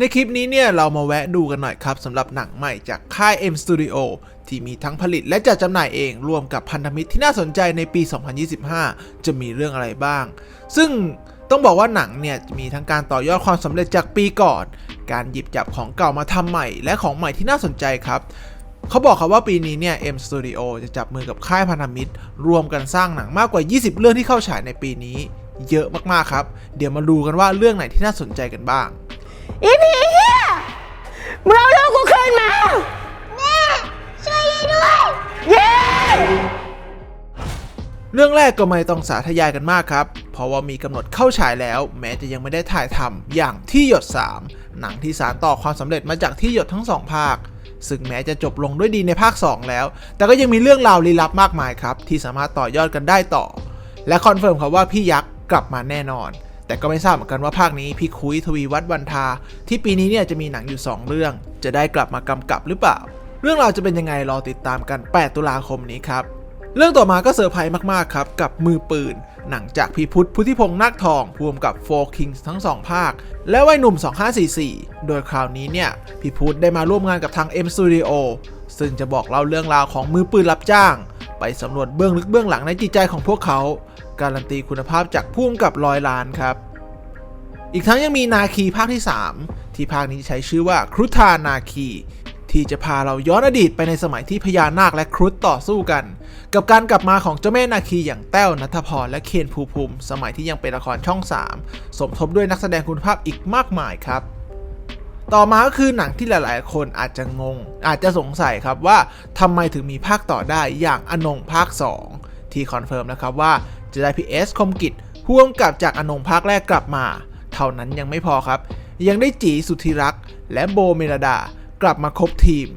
ในคลิปนี้เนี่ยเรามาแวะดูกันหน่อยครับสำหรับหนังใหม่จากค่าย M Studio ที่มีทั้งผลิตและจัดจำหน่ายเองรวมกับพันธมิตรที่น่าสนใจในปี 2025 จะมีเรื่องอะไรบ้าง ซึ่งต้องบอกว่าหนังเนี่ยมีทั้งการต่อยอดความสำเร็จจากปีก่อน การหยิบจับของเก่ามาทำใหม่ และของใหม่ที่น่าสนใจครับเขาบอกครับว่าปีนี้เนี่ย M Studio จะจับมือกับค่ายพันธมิตร รวมกันสร้างหนังมากกว่า 20 เรื่องที่เข้าฉายในปีนี้ เยอะมากๆครับ เดี๋ยวมาดูกันว่าเรื่องไหนที่น่าสนใจกันบ้าง อีผีเฮียมึงเอาลูกกูคืนมา แม่ ช่วยด้วย เย้ เรื่องแรกก็ไม่ต้องสาธยายกันมากครับ เพราะว่ามีกำหนดเข้าฉายแล้ว แม้จะยังไม่ได้ถ่ายทำอย่างที่หยด 3 หนังที่สารต่อความสำเร็จมาจากที่หยดทั้งสองภาค ซึ่งแม้จะจบลงด้วยดีในภาค 2 แล้ว แต่ก็ยังมีเรื่องราวลี้ลับมากมายครับ ที่สามารถต่อยอดกันได้ต่อ และคอนเฟิร์มครับว่าพี่ยักษ์กลับมาแน่นอน แต่ก็ไม่ทราบเหมือนกันว่าภาคนี้พี่คุยทวีวัฒน์วันทา ที่ปีนี้เนี่ยจะมีหนังอยู่ 2 เรื่อง จะได้กลับมากำกับหรือเปล่า เรื่องราวจะเป็นยังไงรอติดตามกัน 8 ตุลาคมนี้ครับเรื่องต่อมาก็เซอร์ไพรส์มาก ๆ ครับ กับมือปืน หนังจากพี่พุทธพุทธิพงษ์นาคทองรวมกับโฟคิงส์ทั้งสองภาค และวัยหนุ่ม 2544 โดยคราวนี้เนี่ย พี่พุทธได้มาร่วมงานกับทาง M Studio ซึ่งจะบอกเล่าเรื่องราวของมือปืนรับจ้าง ไปสำรวจเบื้องลึกเบื้องหลังในจิตใจของพวกเขา การันตีคุณภาพจากผู้กำกับร้อยล้านครับ อีกทั้งยังมีนาคีภาคที่ 3 ที่ภาคนี้ใช้ชื่อว่าครุธานาคี ที่จะพาเราย้อนอดีตไปในสมัยที่พญานาคและครุฑต่อสู้กัน กับการกลับมาของเจ้าแม่นาคีอย่างแต้วนัทพรและเคนภูภูมิ สมัยที่ยังเป็นละครช่อง 3 สมทบด้วยนักแสดงคุณภาพอีกมากมายครับ ต่อมาก็คือหนังที่หลาย ๆ คนอาจจะงง อาจจะสงสัยครับว่าทำไมถึงมีภาคต่อได้อย่างอนงภาค 2 ที่คอนเฟิร์มนะครับว่าจะได้พีเอสคมกิจพ่วงกับจากอนงภาคแรกกลับมา เท่านั้นยังไม่พอครับ ยังได้จีสุธิรักษ์และโบเมลดากลับมาครบทีม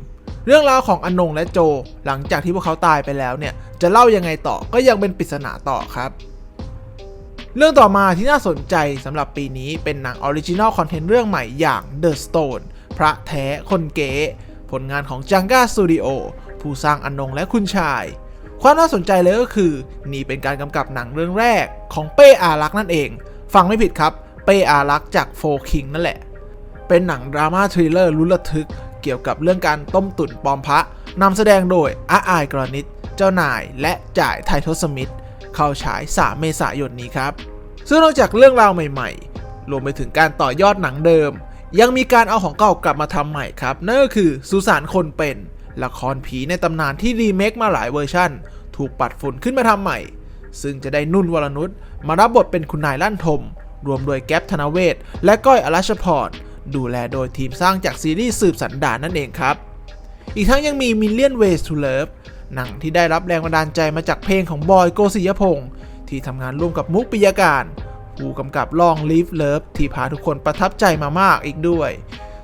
เรื่องราวของอนงและโจ หลังจากที่พวกเขาตายไปแล้วเนี่ยจะเล่ายังไงต่อก็ยังเป็นปริศนาต่อครับ เรื่องต่อมาที่น่าสนใจสำหรับปีนี้เป็นหนังออริจินอลคอนเทนต์เรื่องใหม่อย่าง The Stone พระแท้คนเก๋ผลงานของจังก้าสตูดิโอผู้สร้างอนงและคุณชาย ความน่าสนใจเลยก็คือ นี่เป็นการกำกับหนังเรื่องแรกของเป้อารักษ์นั่นเอง ฟังไม่ผิดครับ เป้อารักษ์จากโฟคิงนั่นแหละ เป็นหนังดราม่าทริลเลอร์ลุ้นระทึก เกี่ยวกับเรื่องการต้มตุ๋นปลอมพระนำแสดงโดยอาอายกรณิตเจ้านายและจ่ายไททศมิตร เข้าฉาย 3 เมษายนนี้ครับ ซึ่งนอกจากเรื่องราวใหม่ๆ รวมไปถึงการต่อยอดหนังเดิม ยังมีการเอาของเก่ากลับมาทำใหม่ครับ นั่นก็คือสุสานคนเป็น ละครผีในตำนานที่รีเมคมาหลายเวอร์ชั่น ถูกปัดฝุ่นขึ้นมาทำใหม่ ซึ่งจะได้นุ่นวรนุชมารับบทเป็นคุณนายลั่นทม รวมโดยแก๊ปธนเวศและก้อยอรัชพรดูแลโดยทีมสร้างจากซีรีส์สืบสันดานนั่นเองครับ อีกทั้งยังมี Million Ways to Love หนังที่ได้รับแรงบันดาลใจมาจากเพลงของบอยโกศิยพงศ์ที่ทำงานร่วมกับมุกปิยการผู้กำกับลอง Live Love ที่พาทุกคนประทับใจมามากอีกด้วย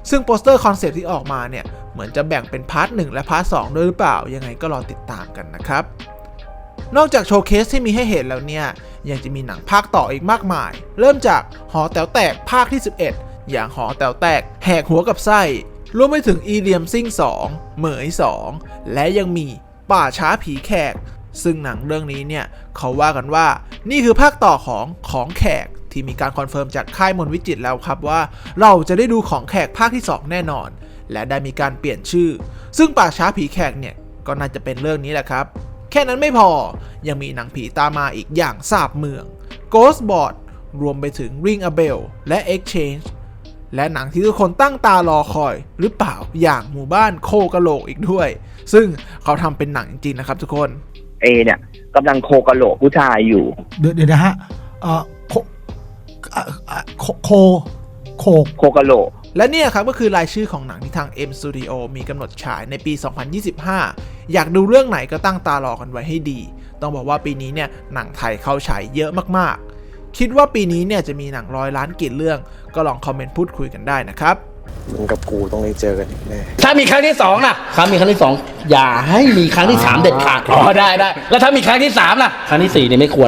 ซึ่งโปสเตอร์คอนเซปต์ที่ออกมาเนี่ย เหมือนจะแบ่งเป็นพาร์ท1และพาร์ท2ด้วยหรือเปล่า ยังไงก็รอติดตามกันนะครับ นอกจากโชว์เคสที่มีให้เห็นแล้วเนี่ย ยังจะมีหนังภาคต่ออีกมากมาย เริ่มจากหอแต๋วแตกภาคที่ 11 อย่างหอแต๋วแตก แหกหัวกับไส้รวมไปถึงอีเลียมซิ่ง2 เหมย 2 และยังมี ป่าช้าผีแขก ซึ่งหนังเรื่องนี้เนี่ยเขาว่ากันว่า นี่คือภาคต่อของของแขกที่มีการคอนเฟิร์มจากค่ายมนวิจิตแล้วครับว่า เราจะได้ดูของแขกภาคที่ 2 แน่นอน และได้มีการเปลี่ยนชื่อ ซึ่งป่าช้าผีแขกเนี่ยก็น่าจะเป็นเรื่องนี้แหละครับ แค่นั้นไม่พอยังมีหนังผีตามมาอีกอย่างสาบเมือง Ghost Board รวมไปถึง Ring a Bell และ Exchange และหนังที่ทุกคนตั้งตารอคอยหรือเปล่าอย่างหมู่บ้านโคกะโหลกอีกด้วย ซึ่งเขาทำเป็นหนังจริงๆนะครับทุกคนเอเนี่ยกำลังโคกะโหลกผู้ชายอยู่ เดี๋ยวเดี๋ยวนะฮะเอ่อโคอะอะโคโคโคกโคกะโหลกและเนี่ยครับก็คือรายชื่อของหนังที่ทาง M Studio มีกำหนดฉายในปี 2025 อยากดูเรื่องไหนก็ตั้งตารอกันไว้ให้ดี ต้องบอกว่าปีนี้เนี่ยหนังไทยเข้าฉายเยอะมากๆ คิดว่าปีนี้เนี่ยจะมีหนังร้อยล้านกี่เรื่อง ก็ลองคอมเมนต์พูดคุยกันได้นะครับมึงกับกูต้องได้เจอกันอีกแน่ถ้ามีครั้งที่สองล่ะครั้งมีครั้งที่สองอย่าให้มีครั้งที่สามเด็ดขาดอ๋อได้ได้แล้วถ้ามีครั้งที่สามล่ะครั้งที่สี่เนี่ยไม่ควร